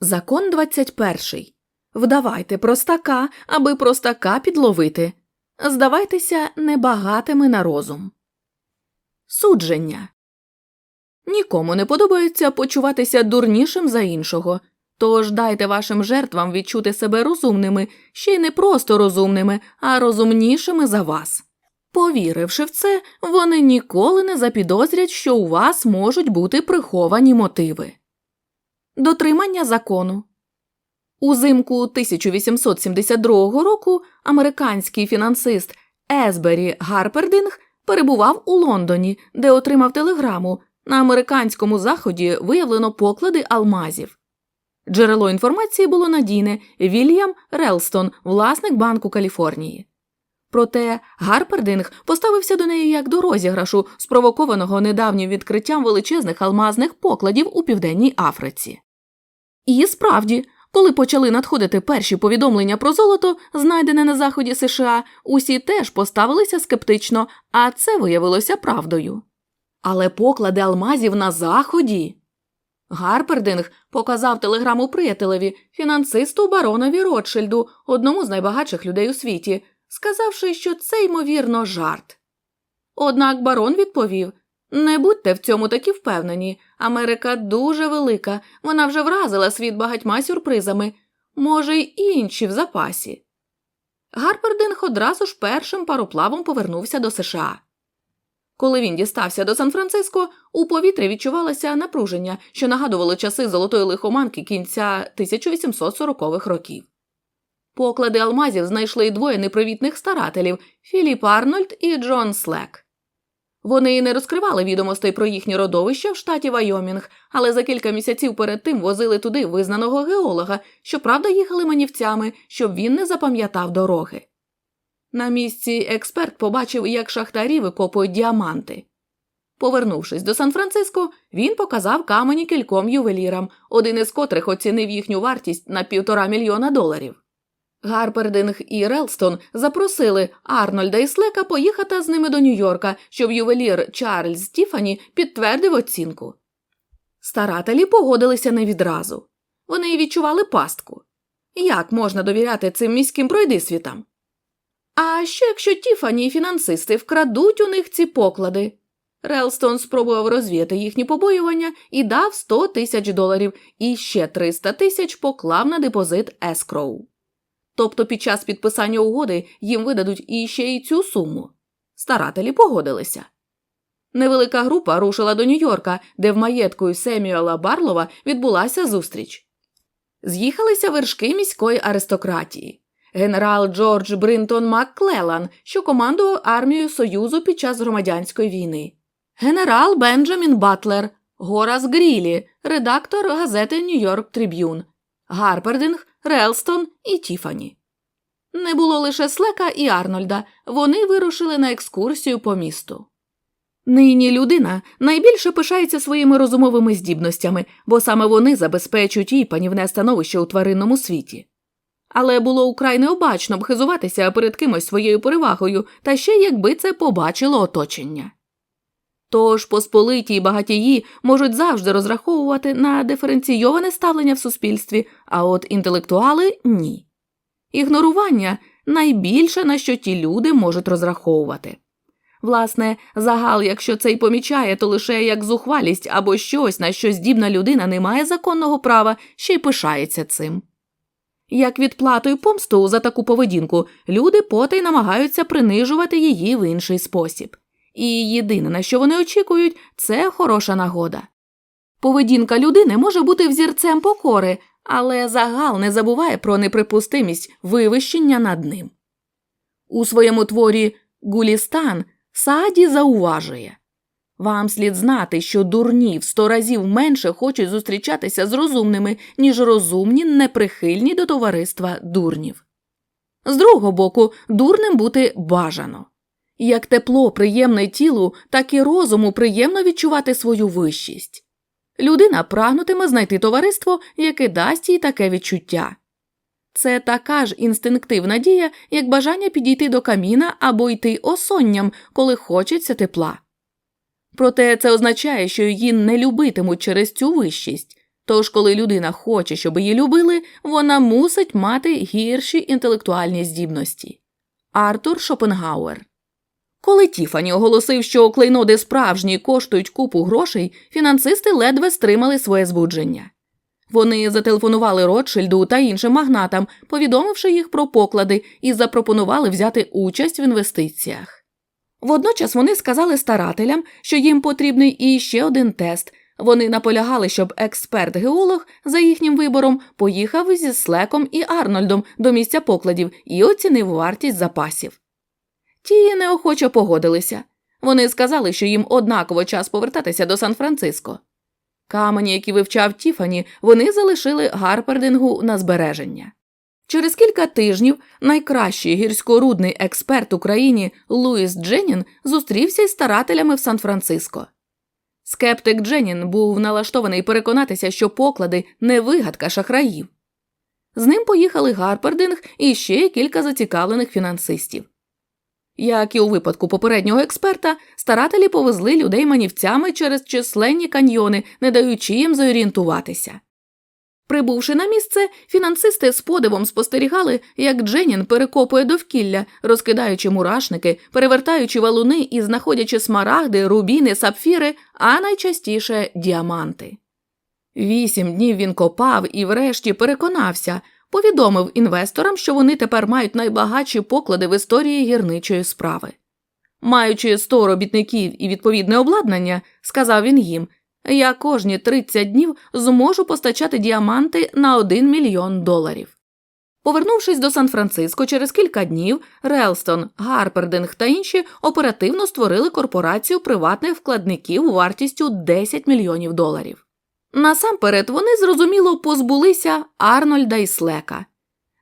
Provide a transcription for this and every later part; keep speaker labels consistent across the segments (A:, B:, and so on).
A: Закон 21. Вдавайте простака, аби простака підловити. Здавайтеся небагатими на розум. Судження. Нікому не подобається почуватися дурнішим за іншого. Тож дайте вашим жертвам відчути себе розумними, ще й не просто розумними, а розумнішими за вас. Повіривши в це, вони ніколи не запідозрять, що у вас можуть бути приховані мотиви. Дотримання закону. Узимку 1872 року американський фінансист Есбері Гарпердинг перебував у Лондоні, де отримав телеграму. На американському заході виявлено поклади алмазів. Джерело інформації було надійне Вільям Релстон, власник Банку Каліфорнії. Проте Гарпердинг поставився до неї як до розіграшу, спровокованого недавнім відкриттям величезних алмазних покладів у Південній Африці. І справді, коли почали надходити перші повідомлення про золото, знайдене на заході США, усі теж поставилися скептично, а це виявилося правдою. Але поклади алмазів на заході. Гарпердинг показав телеграму приятелеві, фінансисту баронові Ротшильду, одному з найбагатших людей у світі, сказавши, що це, ймовірно, жарт. Однак барон відповів не будьте в цьому такі впевнені. Америка дуже велика, вона вже вразила світ багатьма сюрпризами, може, й інші в запасі. Гарпердинг одразу ж першим пароплавом повернувся до США. Коли він дістався до Сан-Франциско, у повітрі відчувалося напруження, що нагадувало часи золотої лихоманки кінця 1840-х років. Поклади алмазів знайшли й двоє непривітних старателів Філіп Арнольд і Джон Слек. Вони не розкривали відомостей про їхні родовища в штаті Вайомінг, але за кілька місяців перед тим возили туди визнаного геолога, щоправда, їхали манівцями, щоб він не запам'ятав дороги. На місці експерт побачив, як шахтарі викопують діаманти. Повернувшись до Сан-Франциско, він показав камені кільком ювелірам, один із котрих оцінив їхню вартість на півтора мільйона доларів. Гарпердинг і Релстон запросили Арнольда і Слека поїхати з ними до Нью-Йорка, щоб ювелір Чарльз Тіфані підтвердив оцінку. Старателі погодилися не відразу. Вони відчували пастку. Як можна довіряти цим міським пройдисвітам? А що якщо Тіфані і фінансисти вкрадуть у них ці поклади? Релстон спробував розвіяти їхні побоювання і дав 100 тисяч доларів і ще 300 тисяч поклав на депозит Ескроу. Тобто під час підписання угоди їм видадуть іще й цю суму. Старателі погодилися. Невелика група рушила до Нью-Йорка, де в маєтку Семюела Барлова відбулася зустріч. З'їхалися вершки міської аристократії. Генерал Джордж Бринтон Макклелан, що командував армією Союзу під час громадянської війни, генерал Бенджамін Батлер, Горас Грілі, редактор газети Нью-Йорк Триб'юн, Гарпердинг, Релстон і Тіфані. Не було лише Слека і Арнольда, вони вирушили на екскурсію по місту. Нині людина найбільше пишається своїми розумовими здібностями, бо саме вони забезпечують їй панівне становище у тваринному світі. Але було украй необачно б хизуватися перед кимось своєю перевагою, та ще якби це побачило оточення. Тож посполиті й багатії можуть завжди розраховувати на диференційоване ставлення в суспільстві, а от інтелектуали ні. Ігнорування найбільше на що ті люди можуть розраховувати. Власне, загал, якщо це й помічає, то лише як зухвалість або щось, на що здібна людина не має законного права, ще й пишається цим. Як відплатою помсту за таку поведінку, люди потай намагаються принижувати її в інший спосіб. І єдине, на що вони очікують, це хороша нагода. Поведінка людини може бути взірцем покори, але загал не забуває про неприпустимість вивищення над ним. У своєму творі Гулістан Сааді зауважує вам слід знати, що дурні в сто разів менше хочуть зустрічатися з розумними, ніж розумні неприхильні до товариства дурнів. З другого боку, дурним бути бажано. Як тепло приємне тілу, так і розуму приємно відчувати свою вищість. Людина прагнутиме знайти товариство, яке дасть їй таке відчуття. Це така ж інстинктивна дія, як бажання підійти до каміна або йти осонням, коли хочеться тепла. Проте це означає, що її не любитимуть через цю вищість, Тож, коли людина хоче, щоб її любили, вона мусить мати гірші інтелектуальні здібності. Артур Шопенгауер коли Тіфані оголосив, що клейноди справжні коштують купу грошей, фінансисти ледве стримали своє збудження. Вони зателефонували Ротшильду та іншим магнатам, повідомивши їх про поклади, і запропонували взяти участь в інвестиціях. Водночас вони сказали старателям, що їм потрібний іще один тест. Вони наполягали, щоб експерт-геолог за їхнім вибором поїхав зі Слеком і Арнольдом до місця покладів і оцінив вартість запасів. Ті неохоче погодилися. Вони сказали, що їм однаково час повертатися до Сан-Франциско. Камені, які вивчав Тіфані, вони залишили Гарпердингу на збереження. Через кілька тижнів найкращий гірськорудний експерт у країні Луїс Дженнін зустрівся із старателями в Сан-Франциско. Скептик Дженнін був налаштований переконатися, що поклади не вигадка шахраїв. З ним поїхали Гарпердинг і ще кілька зацікавлених фінансистів. Як і у випадку попереднього експерта, старателі повезли людей манівцями через численні каньйони, не даючи їм зорієнтуватися. Прибувши на місце, фінансисти з подивом спостерігали, як Дженін перекопує довкілля, розкидаючи мурашники, перевертаючи валуни і знаходячи смарагди, рубіни, сапфіри, а найчастіше діаманти. Вісім днів він копав і, врешті, переконався, повідомив інвесторам, що вони тепер мають найбагатші поклади в історії гірничої справи. Маючи 100 робітників і відповідне обладнання, сказав він їм, я кожні 30 днів зможу постачати діаманти на 1 мільйон доларів. Повернувшись до Сан-Франциско через кілька днів, Релстон, Гарпердинг та інші оперативно створили корпорацію приватних вкладників вартістю 10 мільйонів доларів. Насамперед вони зрозуміло позбулися Арнольда і Слека.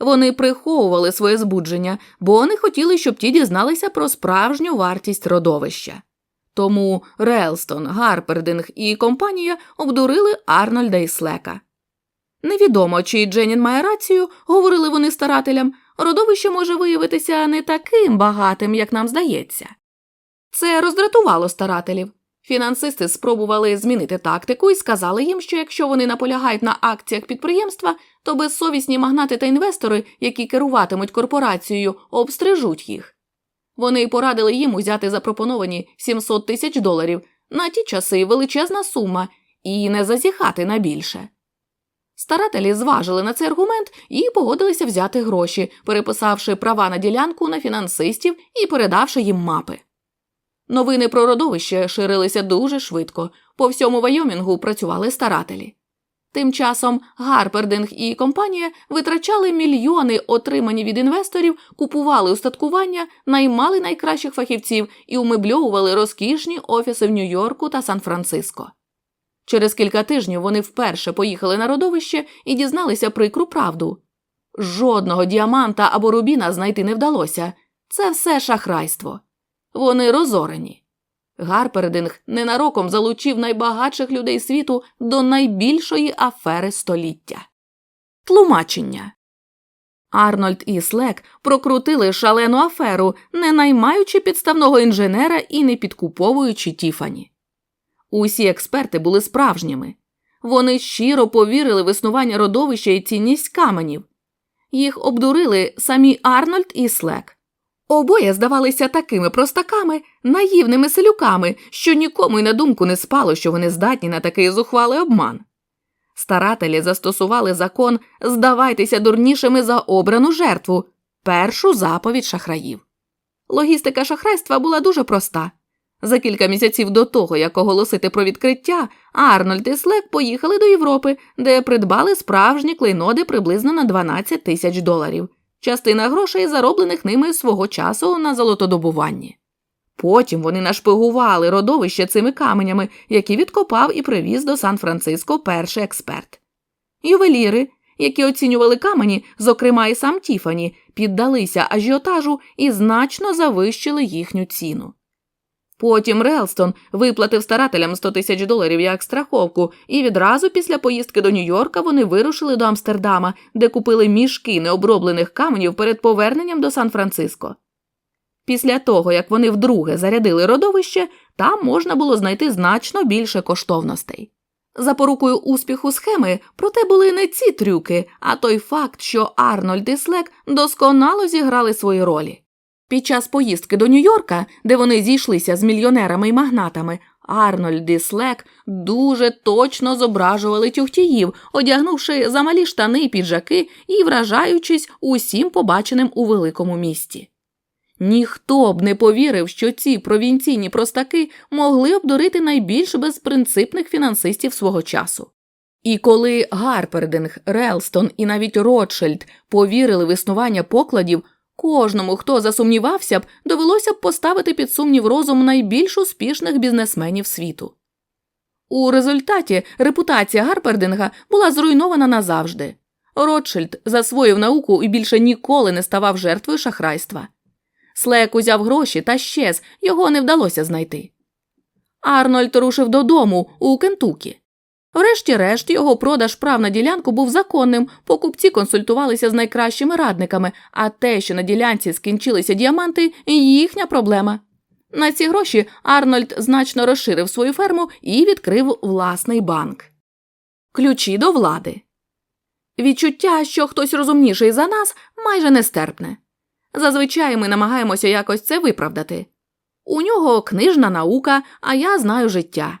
A: Вони приховували своє збудження, бо не хотіли, щоб ті дізналися про справжню вартість родовища. Тому Релстон, Гарпердинг і компанія обдурили Арнольда і Слека. Невідомо, чи Дженін має рацію, говорили вони старателям, родовище може виявитися не таким багатим, як нам здається. Це роздратувало старателів. Фінансисти спробували змінити тактику і сказали їм, що якщо вони наполягають на акціях підприємства, то безсовісні магнати та інвестори, які керуватимуть корпорацією, обстрижуть їх. Вони порадили їм узяти запропоновані 700 тисяч доларів на ті часи величезна сума і не зазіхати на більше. Старателі зважили на цей аргумент і погодилися взяти гроші, переписавши права на ділянку на фінансистів і передавши їм мапи. Новини про родовище ширилися дуже швидко, по всьому Вайомінгу працювали старателі. Тим часом Гарпердинг і компанія витрачали мільйони, отримані від інвесторів, купували устаткування, наймали найкращих фахівців і умебльовували розкішні офіси в Нью-Йорку та Сан-Франциско. Через кілька тижнів вони вперше поїхали на родовище і дізналися прикру правду. Жодного діаманта або рубіна знайти не вдалося це все шахрайство. Вони розорені. Гарпердинг ненароком залучив найбагатших людей світу до найбільшої афери століття. Тлумачення Арнольд і Слек прокрутили шалену аферу, не наймаючи підставного інженера і не підкуповуючи Тіфані. Усі експерти були справжніми. Вони щиро повірили в існування родовища і цінність каменів. Їх обдурили самі Арнольд і Слек. Обоє здавалися такими простаками, наївними селюками, що нікому й на думку не спало, що вони здатні на такий зухвалий обман. Старателі застосували закон здавайтеся дурнішими за обрану жертву, першу заповідь шахраїв. Логістика шахрайства була дуже проста. За кілька місяців до того, як оголосити про відкриття, Арнольд і Слек поїхали до Європи, де придбали справжні клейноди приблизно на 12 тисяч доларів частина грошей, зароблених ними свого часу на золотодобуванні. Потім вони нашпигували родовище цими каменями, які відкопав і привіз до Сан-Франциско перший експерт. Ювеліри, які оцінювали камені, зокрема і сам Тіфані, піддалися ажіотажу і значно завищили їхню ціну. Потім Релстон виплатив старателям 100 тисяч доларів як страховку, і відразу після поїздки до Нью-Йорка вони вирушили до Амстердама, де купили мішки необроблених каменів перед поверненням до Сан-Франциско. Після того, як вони вдруге зарядили родовище, там можна було знайти значно більше коштовностей. Запорукою успіху схеми, проте були не ці трюки, а той факт, що Арнольд і Слек досконало зіграли свої ролі. Під час поїздки до Нью-Йорка, де вони зійшлися з мільйонерами і магнатами, Арнольд і Слек дуже точно зображували тюхтіїв, одягнувши замалі штани і піджаки і вражаючись усім побаченим у великому місті. Ніхто б не повірив, що ці провінційні простаки могли обдурити найбільш безпринципних фінансистів свого часу. І коли Гарпердинг, Релстон і навіть Ротшильд повірили в існування покладів, кожному, хто засумнівався б, довелося б поставити під сумнів розум найбільш успішних бізнесменів світу. У результаті репутація Гарпердинга була зруйнована назавжди. Ротшильд засвоїв науку і більше ніколи не ставав жертвою шахрайства. Слек узяв гроші та щез, його не вдалося знайти. Арнольд рушив додому у Кентукі. Врешті-решт, його продаж прав на ділянку був законним, покупці консультувалися з найкращими радниками, а те, що на ділянці скінчилися діаманти, їхня проблема. На ці гроші Арнольд значно розширив свою ферму і відкрив власний банк. Ключі до влади. Відчуття, що хтось розумніший за нас, майже нестерпне. Зазвичай ми намагаємося якось це виправдати. У нього книжна наука, а я знаю життя.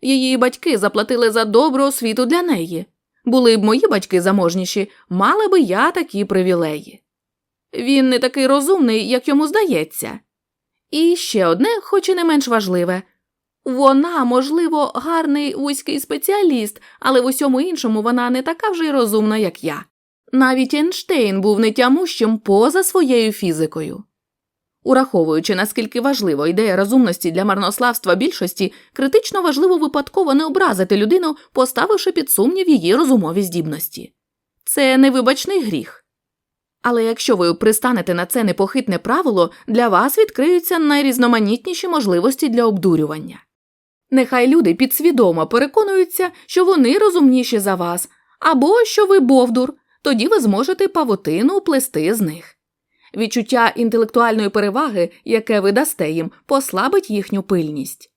A: Її батьки заплатили за добру освіту для неї. Були б мої батьки заможніші, мала би я такі привілеї. Він не такий розумний, як йому здається. І ще одне, хоч і не менш важливе вона, можливо, гарний вузький спеціаліст, але в усьому іншому вона не така вже й розумна, як я. Навіть Ейнштейн був нетямущим поза своєю фізикою. Ураховуючи, наскільки важлива ідея розумності для марнославства більшості, критично важливо випадково не образити людину, поставивши під сумнів її розумові здібності. Це невибачний гріх. Але якщо ви пристанете на це непохитне правило, для вас відкриються найрізноманітніші можливості для обдурювання. Нехай люди підсвідомо переконуються, що вони розумніші за вас, або що ви бовдур, тоді ви зможете павутину плести з них. Відчуття інтелектуальної переваги, яке ви дасте їм, послабить їхню пильність.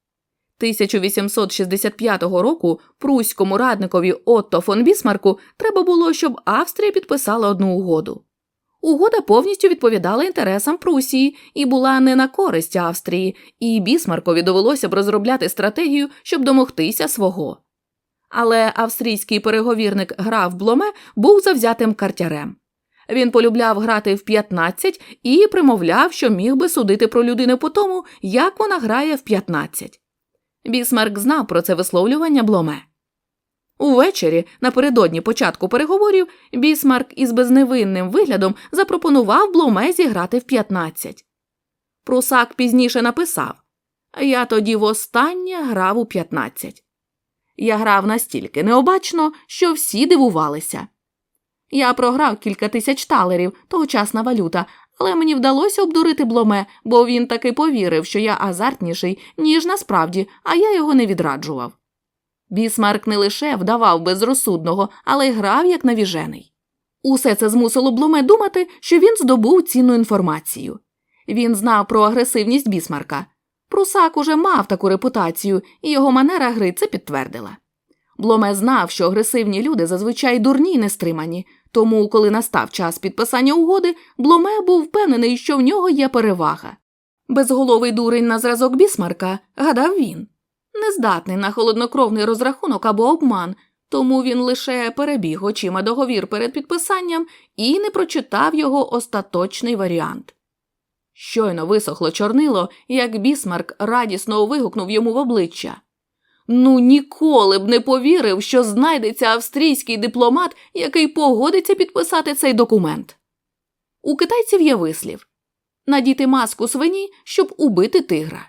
A: 1865 року пруському радникові Отто фон Бісмарку треба було, щоб Австрія підписала одну угоду. Угода повністю відповідала інтересам Прусії і була не на користь Австрії, і Бісмаркові довелося б розробляти стратегію, щоб домогтися свого. Але австрійський переговірник граф Бломе був завзятим картярем. Він полюбляв грати в 15 і примовляв, що міг би судити про людину по тому, як вона грає в 15. Бісмарк знав про це висловлювання Бломе. Увечері, напередодні початку переговорів, Бісмарк із безневинним виглядом запропонував Бломе зіграти в 15. Прусак пізніше написав Я тоді востаннє грав у 15. Я грав настільки необачно, що всі дивувалися. Я програв кілька тисяч талерів, тогочасна валюта, але мені вдалося обдурити бломе, бо він таки повірив, що я азартніший, ніж насправді, а я його не відраджував. Бісмарк не лише вдавав безрозсудного, але й грав як навіжений. Усе це змусило бломе думати, що він здобув цінну інформацію. Він знав про агресивність бісмарка. Прусак уже мав таку репутацію, і його манера гри це підтвердила. Бломе знав, що агресивні люди зазвичай дурні й нестримані, тому, коли настав час підписання угоди, Бломе був впевнений, що в нього є перевага. Безголовий дурень на зразок бісмарка, гадав він, нездатний на холоднокровний розрахунок або обман, тому він лише перебіг очима договір перед підписанням і не прочитав його остаточний варіант. Щойно висохло чорнило, як бісмарк радісно вигукнув йому в обличчя. Ну, ніколи б не повірив, що знайдеться австрійський дипломат, який погодиться підписати цей документ. У китайців є вислів надіти маску свині, щоб убити тигра.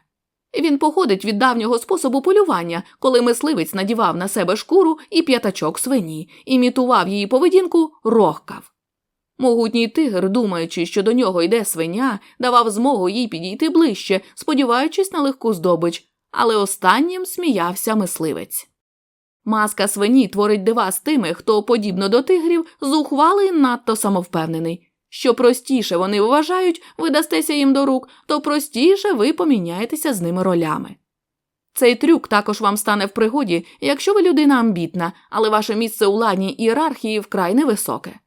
A: Він походить від давнього способу полювання, коли мисливець надівав на себе шкуру і п'ятачок свині, імітував її поведінку, рохкав. Могутній тигр, думаючи, що до нього йде свиня, давав змогу їй підійти ближче, сподіваючись на легку здобич, але останнім сміявся мисливець. Маска свині творить дива з тими, хто, подібно до тигрів, зухвалий надто самовпевнений. Що простіше вони вважають, ви дастеся їм до рук, то простіше ви поміняєтеся з ними ролями. Цей трюк також вам стане в пригоді, якщо ви людина амбітна, але ваше місце у ладній ієрархії вкрай невисоке.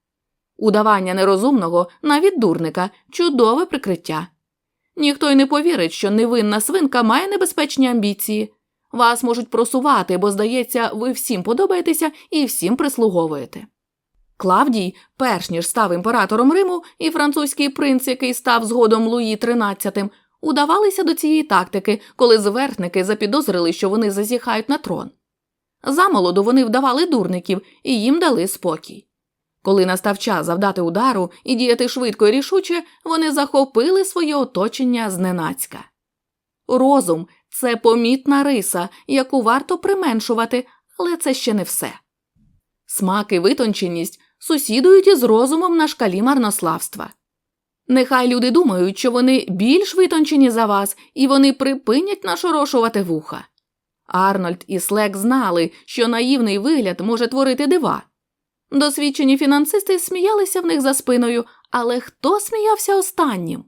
A: Удавання нерозумного, навіть дурника, чудове прикриття. Ніхто й не повірить, що невинна свинка має небезпечні амбіції. Вас можуть просувати, бо, здається, ви всім подобаєтеся і всім прислуговуєте. Клавдій, перш ніж став імператором Риму, і французький принц, який став згодом Луї XIII, удавалися до цієї тактики, коли зверхники запідозрили, що вони зазіхають на трон. Замолоду вони вдавали дурників і їм дали спокій. Коли настав час завдати удару і діяти швидко і рішуче, вони захопили своє оточення зненацька. Розум це помітна риса, яку варто применшувати, але це ще не все. Смак і витонченість сусідують із розумом на шкалі марнославства. Нехай люди думають, що вони більш витончені за вас, і вони припинять нашорошувати вуха. Арнольд і Слек знали, що наївний вигляд може творити дива. Досвідчені фінансисти сміялися в них за спиною, але хто сміявся останнім?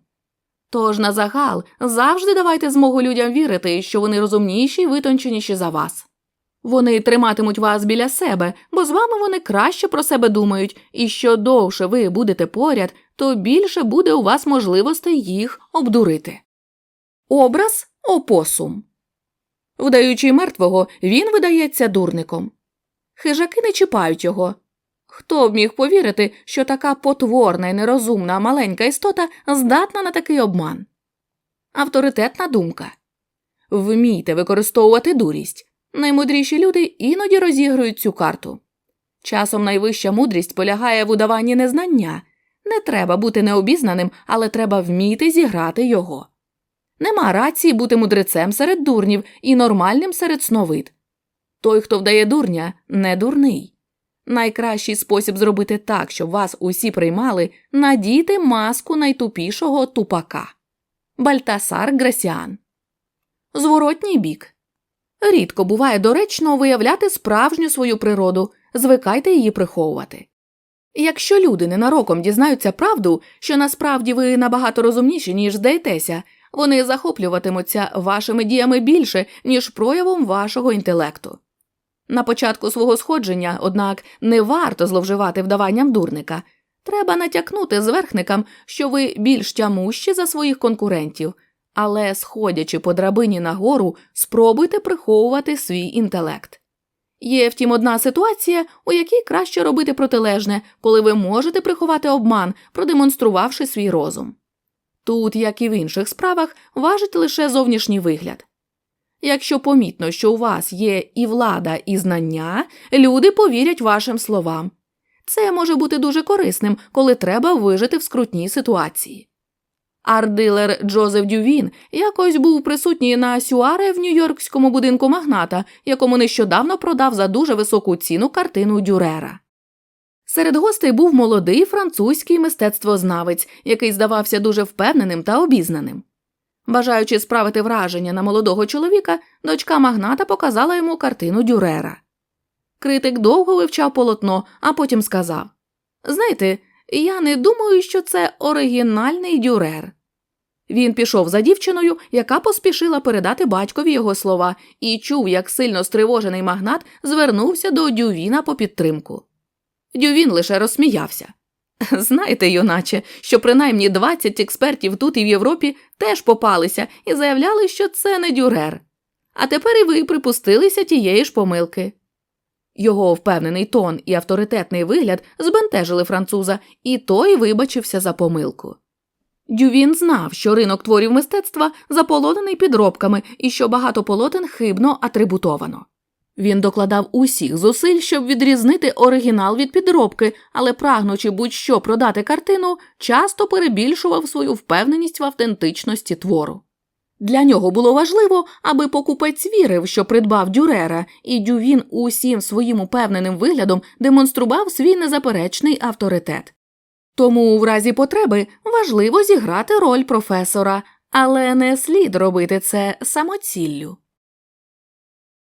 A: Тож на загал завжди давайте змогу людям вірити, що вони розумніші і витонченіші за вас. Вони триматимуть вас біля себе, бо з вами вони краще про себе думають, і що довше ви будете поряд, то більше буде у вас можливостей їх обдурити. Образ опосум. Вдаючи мертвого, він видається дурником. Хижаки не чіпають його. Хто б міг повірити, що така потворна і нерозумна маленька істота здатна на такий обман? Авторитетна думка. Вмійте використовувати дурість. Наймудріші люди іноді розігрують цю карту. Часом найвища мудрість полягає в удаванні незнання. Не треба бути необізнаним, але треба вміти зіграти його. Нема рації бути мудрецем серед дурнів і нормальним серед сновид. Той, хто вдає дурня, не дурний. Найкращий спосіб зробити так, щоб вас усі приймали, надійте маску найтупішого тупака. Бальтасар Грасіан. Зворотній бік. Рідко буває доречно виявляти справжню свою природу, звикайте її приховувати. Якщо люди ненароком дізнаються правду, що насправді ви набагато розумніші, ніж здаєтеся, вони захоплюватимуться вашими діями більше, ніж проявом вашого інтелекту. На початку свого сходження, однак, не варто зловживати вдаванням дурника. Треба натякнути зверхникам, що ви більш тямущі за своїх конкурентів, але, сходячи по драбині нагору, спробуйте приховувати свій інтелект. Є, втім, одна ситуація, у якій краще робити протилежне, коли ви можете приховати обман, продемонструвавши свій розум. Тут, як і в інших справах, важить лише зовнішній вигляд. Якщо помітно, що у вас є і влада, і знання, люди повірять вашим словам. Це може бути дуже корисним, коли треба вижити в скрутній ситуації. Ардилер Джозеф Дювін якось був присутній на сюаре в нью-йоркському будинку магната, якому нещодавно продав за дуже високу ціну картину Дюрера. Серед гостей був молодий французький мистецтвознавець, який здавався дуже впевненим та обізнаним. Бажаючи справити враження на молодого чоловіка, дочка магната показала йому картину Дюрера. Критик довго вивчав полотно, а потім сказав Знаєте, я не думаю, що це оригінальний дюрер. Він пішов за дівчиною, яка поспішила передати батькові його слова, і чув, як сильно стривожений магнат звернувся до Дювіна по підтримку. Дювін лише розсміявся. Знаєте, юначе, що принаймні 20 експертів тут і в Європі теж попалися і заявляли, що це не дюрер. А тепер і ви припустилися тієї ж помилки. Його впевнений тон і авторитетний вигляд збентежили француза, і той вибачився за помилку. Дювін знав, що ринок творів мистецтва заполонений підробками і що багато полотен хибно атрибутовано. Він докладав усіх зусиль, щоб відрізнити оригінал від підробки, але, прагнучи будь-що продати картину, часто перебільшував свою впевненість в автентичності твору. Для нього було важливо, аби покупець вірив, що придбав дюрера, і дювін усім своїм упевненим виглядом демонстрував свій незаперечний авторитет. Тому, в разі потреби, важливо зіграти роль професора, але не слід робити це самоціллю.